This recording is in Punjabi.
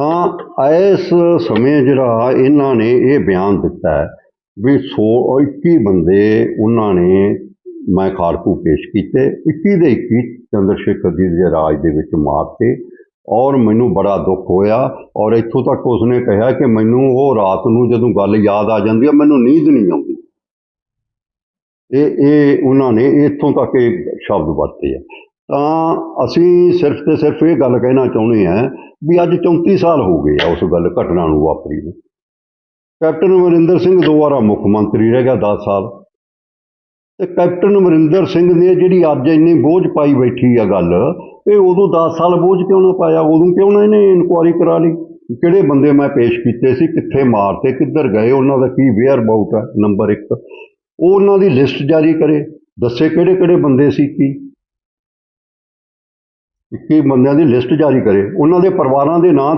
ਤਾਂ ਇਸ ਸਮੇਂ ਜਿਹੜਾ ਇਹਨਾਂ ਨੇ ਇਹ ਬਿਆਨ ਦਿੱਤਾ ਹੈ ਵੀ ਸੌ 21 ਬੰਦੇ ਉਹਨਾਂ ਨੇ ਮੈਂ ਖਾੜਕੂ ਪੇਸ਼ ਕੀਤੇ 21 ਦੇ 21 ਚੰਦਰ ਸ਼ੇਖਰ ਜੀ ਦੇ ਰਾਜ ਦੇ ਵਿੱਚ ਮਾਰਤੇ ਔਰ ਮੈਨੂੰ ਬੜਾ ਦੁੱਖ ਹੋਇਆ ਔਰ ਇੱਥੋਂ ਤੱਕ ਉਸਨੇ ਕਿਹਾ ਕਿ ਮੈਨੂੰ ਉਹ ਰਾਤ ਨੂੰ ਜਦੋਂ ਗੱਲ ਯਾਦ ਆ ਜਾਂਦੀ ਹੈ ਮੈਨੂੰ ਨੀਂਦ ਨਹੀਂ ਆਉਂਦੀ। ਇਹ ਇਹ ਉਹਨਾਂ ਨੇ ਇੱਥੋਂ ਤੱਕ ਇਹ ਸ਼ਬਦ ਵਰਤੇ ਆ। ਤਾਂ ਅਸੀਂ ਸਿਰਫ ਤੇ ਸਿਰਫ ਇਹ ਗੱਲ ਕਹਿਣਾ ਚਾਹੁੰਦੇ ਹਾਂ ਵੀ ਅੱਜ 34 ਸਾਲ ਹੋ ਗਏ ਆ ਉਸ ਗੱਲ ਘਟਨਾ ਨੂੰ ਵਾਪਰੀ ਨੂੰ। ਕੈਪਟਨ ਅਮਰਿੰਦਰ ਸਿੰਘ ਦੁਬਾਰਾ ਮੁੱਖ ਮੰਤਰੀ ਰਹਿ ਗਿਆ 10 ਸਾਲ। ਤੇ ਕੈਪਟਨ ਅਮਰਿੰਦਰ ਸਿੰਘ ਨੇ ਜਿਹੜੀ ਅੱਜ ਇੰਨੀ ਬੋਝ ਪਾਈ ਬੈਠੀ ਆ ਗੱਲ, ਇਹ ਉਦੋਂ 10 ਸਾਲ ਬੋਝ ਕਿਉਂ ਨਾ ਪਾਇਆ? ਉਦੋਂ ਕਿਉਂ ਨਾ ਇਹਨੇ ਇਨਕੁਆਰੀ ਕਰਾ ਲਈ? ਕਿਹੜੇ ਬੰਦੇ ਮੈਂ ਪੇਸ਼ ਕੀਤੇ ਸੀ? ਕਿੱਥੇ ਮਾਰਤੇ? ਕਿੱਧਰ ਗਏ? ਉਹਨਾਂ ਦਾ ਕੀ ਵੇਅਰ ਬਾਊਟ ਹੈ ਨੰਬਰ 1 ਉਹ ਉਹਨਾਂ ਦੀ ਲਿਸਟ ਜਾਰੀ ਕਰੇ। ਦੱਸੇ ਕਿਹੜੇ ਕਿਹੜੇ ਬੰਦੇ ਸੀ ਕੀ? ਕੀ ਬੰਦਿਆਂ ਦੀ ਲਿਸਟ ਜਾਰੀ ਕਰੇ। ਉਹਨਾਂ ਦੇ ਪਰਿਵਾਰਾਂ ਦੇ ਨਾਂ